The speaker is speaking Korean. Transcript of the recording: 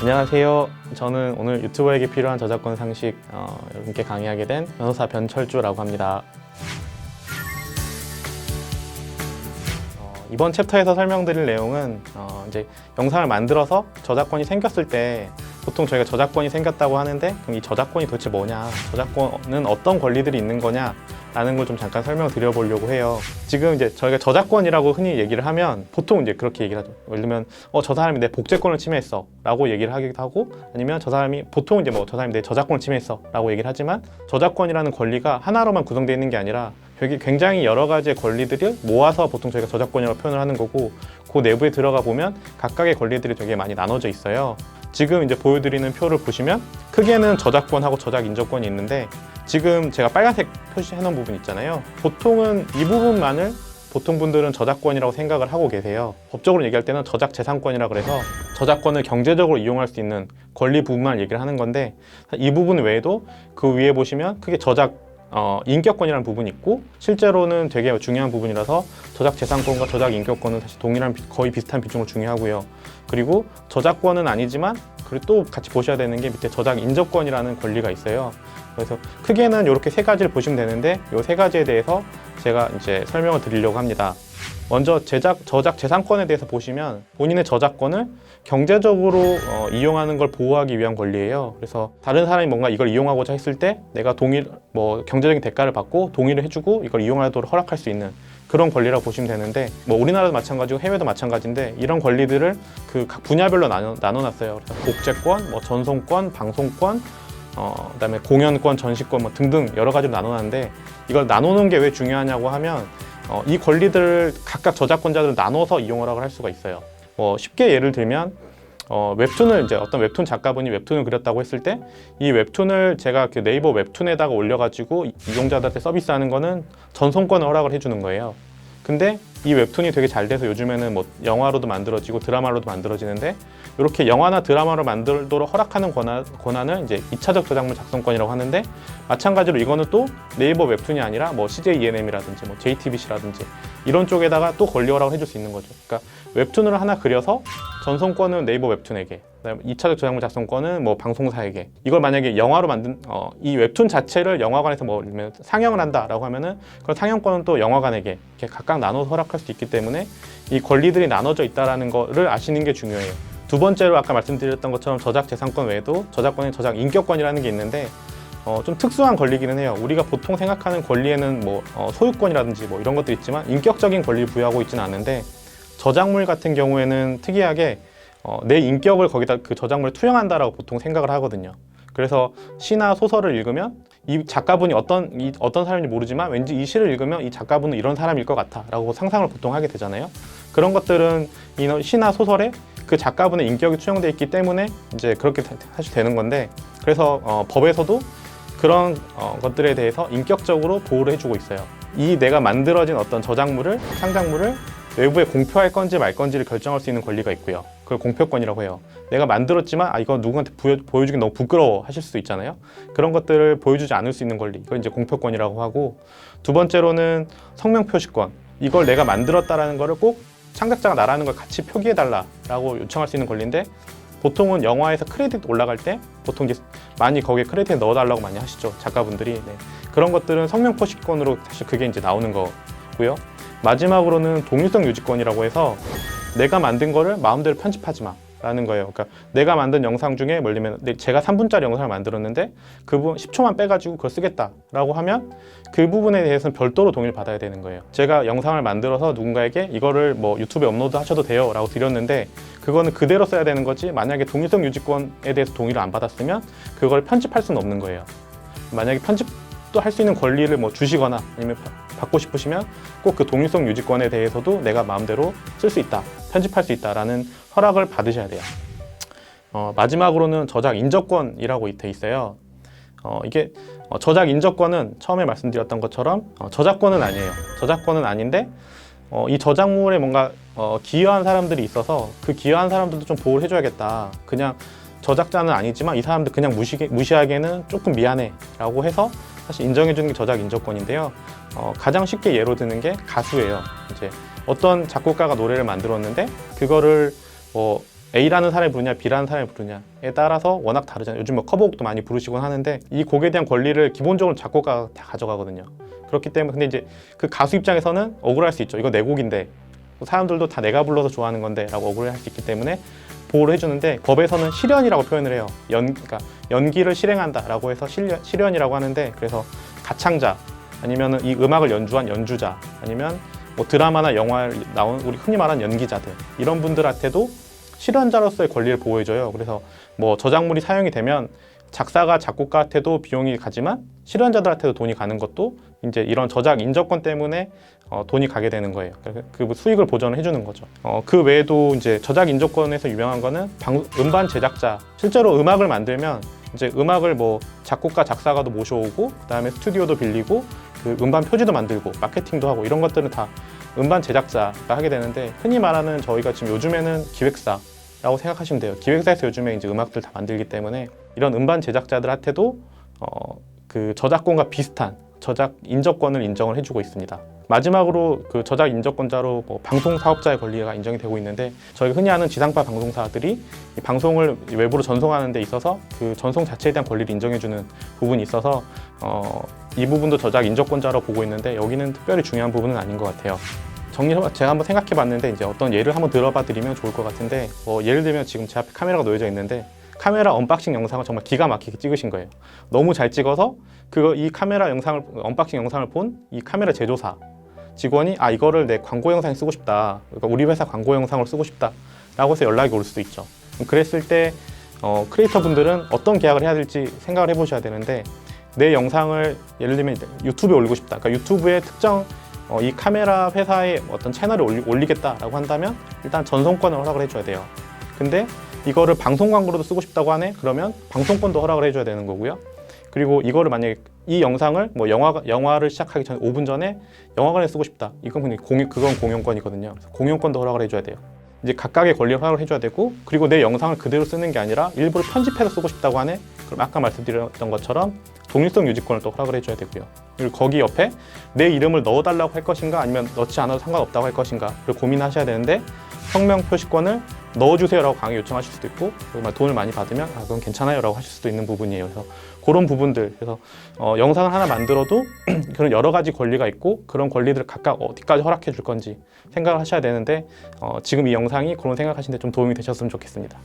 안녕하세요. 저는 오늘 유튜버에게 필요한 저작권 상식 어, 여러분께 강의하게 된 변호사 변철주라고 합니다. 어, 이번 챕터에서 설명드릴 내용은 어, 이제 영상을 만들어서 저작권이 생겼을 때 보통 저희가 저작권이 생겼다고 하는데 그럼 이 저작권이 도대체 뭐냐, 저작권은 어떤 권리들이 있는 거냐 라는 걸 좀 잠깐 설명을 드려보려고 해요. 지금 이제 저희가 저작권이라고 흔히 얘기를 하면 보통 이제 그렇게 얘기를 하죠. 예를 들면 어 저 사람이 내 복제권을 침해했어 라고 얘기를 하기도 하고 아니면 저 사람이 보통 이제 뭐 저 사람이 내 저작권을 침해했어 라고 얘기를 하지만 저작권이라는 권리가 하나로만 구성되어 있는 게 아니라 굉장히 여러 가지의 권리들을 모아서 보통 저희가 저작권이라고 표현을 하는 거고 그 내부에 들어가 보면 각각의 권리들이 되게 많이 나눠져 있어요. 지금 이제 보여드리는 표를 보시면 크게는 저작권하고 저작 인정권이 있는데 지금 제가 빨간색 표시해 놓은 부분 있잖아요. 보통은 이 부분만을 보통 분들은 저작권이라고 생각을 하고 계세요. 법적으로 얘기할 때는 저작 재산권이라 그래서 저작권을 경제적으로 이용할 수 있는 권리 부분만 얘기를 하는 건데 이 부분 외에도 그 위에 보시면 크게 저작 어, 인격권이라는 부분이 있고 실제로는 되게 중요한 부분이라서 저작 재산권과 저작 인격권은 사실 동일한 비- 거의 비슷한 비중으로 중요하고요. 그리고 저작권은 아니지만 그리고 또 같이 보셔야 되는 게 밑에 저작 인정권이라는 권리가 있어요. 그래서 크게는 이렇게 세 가지를 보시면 되는데 이 세 가지에 대해서 제가 이제 설명을 드리려고 합니다. 먼저 제작 저작 재산권에 대해서 보시면 본인의 저작권을 경제적으로 어, 이용하는 걸 보호하기 위한 권리예요. 그래서 다른 사람이 뭔가 이걸 이용하고자 했을 때 내가 동일 뭐 경제적인 대가를 받고 동의를 해주고 이걸 이용하도록 허락할 수 있는 그런 권리라고 보시면 되는데 뭐 우리나라도 마찬가지고 해외도 마찬가지인데 이런 권리들을 그 각 분야별로 나눠. 그래서 복제권, 뭐 전송권, 방송권, 어, 그다음에 공연권, 전시권 뭐 등등 여러 가지로 나눠놨는데 이걸 나누는 게 왜 중요하냐고 하면 어, 이 권리들을 각각 저작권자들을 나눠서 이용하라고 할 수가 있어요. 뭐 쉽게 예를 들면 어, 웹툰을 이제 어떤 웹툰 작가분이 웹툰을 그렸다고 했을 때 이 웹툰을 제가 그 네이버 웹툰에다가 올려가지고 이용자들한테 서비스하는 거는 전송권을 허락을 해주는 거예요. 근데 이 웹툰이 되게 잘 돼서 요즘에는 뭐 영화로도 만들어지고 드라마로도 만들어지는데 이렇게 영화나 드라마로 만들도록 허락하는 권한, 권한을 이제 2차적 저작물 작성권이라고 하는데 마찬가지로 이거는 또 네이버 웹툰이 아니라 뭐 CJ ENM이라든지 뭐 JTBC라든지 이런 쪽에다가 또 권리 허락을 해줄 수 있는 거죠. 그러니까 웹툰을 하나 그려서 전송권은 네이버 웹툰에게, 그다음에 2차적 저작물 작성권은 뭐 방송사에게. 이걸 만약에 영화로 만든 어, 이 웹툰 자체를 영화관에서 뭐 상영을 한다라고 하면은 그런 상영권은 또 영화관에게 이렇게 각각 나눠서 허락할 수 있기 때문에 이 권리들이 나눠져 있다라는 거를 아시는 게 중요해요. 두 번째로 아까 말씀드렸던 것처럼 저작 재산권 외에도 저작권의 저작 인격권이라는 게 있는데 어, 좀 특수한 권리기는 해요. 우리가 보통 생각하는 권리에는 뭐 어, 소유권이라든지 뭐 이런 것도 있지만 인격적인 권리를 부여하고 있지는 않은데 저작물 같은 경우에는 특이하게 어, 내 인격을 거기다 그 저작물에 투영한다라고 보통 생각을 하거든요. 그래서 시나 소설을 읽으면 이 작가분이 어떤 이 어떤 사람인지 모르지만 왠지 이 시를 읽으면 이 작가분은 이런 사람일 것 같아라고 상상을 보통 하게 되잖아요. 그런 것들은 이 시나 소설에 그 작가분의 인격이 투영돼 있기 때문에 이제 그렇게 사- 사실 되는 건데 그래서 어, 법에서도 그런 어, 것들에 대해서 인격적으로 보호를 해주고 있어요. 이 내가 만들어진 어떤 저작물을 창작물을 외부에 공표할 건지 말 건지를 결정할 수 있는 권리가 있고요. 그걸 공표권이라고 해요. 내가 만들었지만 아 이거 누구한테 보여, 보여주기 너무 부끄러워 하실 수도 있잖아요. 그런 것들을 보여주지 않을 수 있는 권리. 이걸 이제 공표권이라고 하고 두 번째로는 성명 표시권. 이걸 내가 만들었다라는 거를 꼭 창작자가 나라는 걸 같이 표기해 달라라고 요청할 수 있는 권리인데 보통은 영화에서 크레딧 올라갈 때 보통 이제 많이 거기에 크레딧 넣어달라고 많이 하시죠 작가분들이. 네. 그런 것들은 성명 표시권으로 사실 그게 이제 나오는 거고요. 마지막으로는 동일성 유지권이라고 해서 내가 만든 거를 마음대로 편집하지 마 라는 거예요. 그러니까 내가 만든 영상 중에 뭘 들면 제가 3분짜리 영상을 만들었는데 그 부분 10초만 빼가지고 그걸 쓰겠다라고 하면 그 부분에 대해서는 별도로 동의를 받아야 되는 거예요. 제가 영상을 만들어서 누군가에게 이거를 뭐 유튜브에 업로드 하셔도 돼요 라고 드렸는데 그거는 그대로 써야 되는 거지 만약에 동일성 유지권에 대해서 동의를 안 받았으면 그걸 편집할 수는 없는 거예요. 만약에 편집 도할수 있는 권리를 뭐 주시거나 아니면 바- 받고 싶으시면 꼭 그 동일성 유지권에 대해서도 내가 마음대로 쓸 수 있다 편집할 수 있다라는 허락을 받으셔야 돼요. 어, 마지막으로는 저작 인저권이라고 돼 있어요. 어, 이게 어, 저작 인저권은 처음에 말씀드렸던 것처럼 어, 저작권은 아니에요. 저작권은 아닌데 어, 이 저작물에 뭔가 어, 기여한 사람들이 있어서 그 기여한 사람들도 좀 보호를 해줘야겠다. 그냥 저작자는 아니지만 이 사람들 그냥 무시, 무시하기에는 조금 미안해 라고 해서 사실 인정해주는 게 저작 인정권인데요. 어, 가장 쉽게 예로 드는 게 가수예요. 이제 어떤 작곡가가 노래를 만들었는데 그거를 뭐 A라는 사람이 부르냐 B라는 사람이 부르냐에 따라서 워낙 다르잖아요. 요즘 뭐 커버곡도 많이 부르시곤 하는데 이 곡에 대한 권리를 기본적으로 작곡가가 다 가져가거든요. 그렇기 때문에 근데 이제 그 가수 입장에서는 억울할 수 있죠. 이거 내 곡인데 사람들도 다 내가 불러서 좋아하는 건데라고 억울해할 수 있기 때문에 보호를 해주는데 법에서는 실현이라고 표현을 해요. 연 그러니까 연기를 실행한다라고 해서 실현, 실현이라고 하는데 그래서 가창자 아니면은 이 음악을 연주한 연주자 아니면 뭐 드라마나 영화에 나온 우리 흔히 말하는 연기자들 이런 분들한테도 실현자로서의 권리를 보호해줘요. 그래서 뭐 저작물이 사용이 되면 작사가 작곡가한테도 비용이 가지만 실현자들한테도 돈이 가는 것도 이제 이런 저작 인저권 때문에 어, 돈이 가게 되는 거예요. 그, 그 수익을 보전을 해주는 거죠. 어, 그 외에도 이제 저작 인저권에서 유명한 거는 방, 음반 제작자. 실제로 음악을 만들면 이제 음악을 뭐 작곡가 작사가도 모셔오고 그다음에 스튜디오도 빌리고 그 음반 표지도 만들고 마케팅도 하고 이런 것들은 다 음반 제작자가 하게 되는데 흔히 말하는 저희가 지금 요즘에는 기획사 라고 생각하시면 돼요. 기획사에서 요즘에 이제 음악들 다 만들기 때문에 이런 음반 제작자들한테도 어, 그 저작권과 비슷한 저작 인저권을 인정을 해주고 있습니다. 마지막으로 그 저작 인저권자로 뭐 방송 사업자의 권리가 인정이 되고 있는데 저희가 흔히 아는 지상파 방송사들이 이 방송을 외부로 전송하는 데 있어서 그 전송 자체에 대한 권리를 인정해주는 부분이 있어서 어, 이 부분도 저작 인저권자로 보고 있는데 여기는 특별히 중요한 부분은 아닌 것 같아요. 정리 제가 한번 생각해 봤는데 이제 어떤 예를 한번 들어봐 드리면 좋을 것 같은데 뭐 예를 들면 지금 제 앞에 카메라가 놓여져 있는데 카메라 언박싱 영상을 정말 기가 막히게 찍으신 거예요. 너무 잘 찍어서 그거 이 카메라 영상을 언박싱 영상을 본 이 카메라 제조사 직원이 아 이거를 내 광고 영상에 쓰고 싶다. 그러니까 우리 회사 광고 영상을 쓰고 싶다라고 해서 연락이 올 수도 있죠. 그랬을 때 어, 크리에이터 분들은 어떤 계약을 해야 될지 생각을 해보셔야 되는데 내 영상을 예를 들면 유튜브에 올리고 싶다. 그러니까 유튜브에 특정 어, 이 카메라 회사의 어떤 채널을 올리, 올리겠다라고 한다면 일단 전송권을 허락을 해줘야 돼요. 근데 이거를 방송 광고로도 쓰고 싶다고 하네? 그러면 방송권도 허락을 해줘야 되는 거고요. 그리고 이거를 만약에 이 영상을 뭐 영화 영화를 시작하기 전 5분 전에 영화관에 쓰고 싶다. 이건 근데 공유 그건 공용권이거든요. 그래서 공용권도 허락을 해줘야 돼요. 이제 각각의 권리를 허락을 해줘야 되고 그리고 내 영상을 그대로 쓰는 게 아니라 일부러 편집해서 쓰고 싶다고 하네. 그럼 아까 말씀드렸던 것처럼 독립성 유지권을 또 허락을 해줘야 되고요. 그리고 거기 옆에 내 이름을 넣어달라고 할 것인가 아니면 넣지 않아도 상관없다고 할 것인가를 고민하셔야 되는데 성명 표시권을 넣어주세요라고 강하게 요청하실 수도 있고 정말 돈을 많이 받으면 아 그건 괜찮아요라고 하실 수도 있는 부분이에요. 그래서 그런 부분들 그래서 어, 영상을 하나 만들어도 그런 여러 가지 권리가 있고 그런 권리들을 각각 어디까지 허락해 줄 건지 생각을 하셔야 되는데 어, 지금 이 영상이 그런 생각하시는데 좀 도움이 되셨으면 좋겠습니다.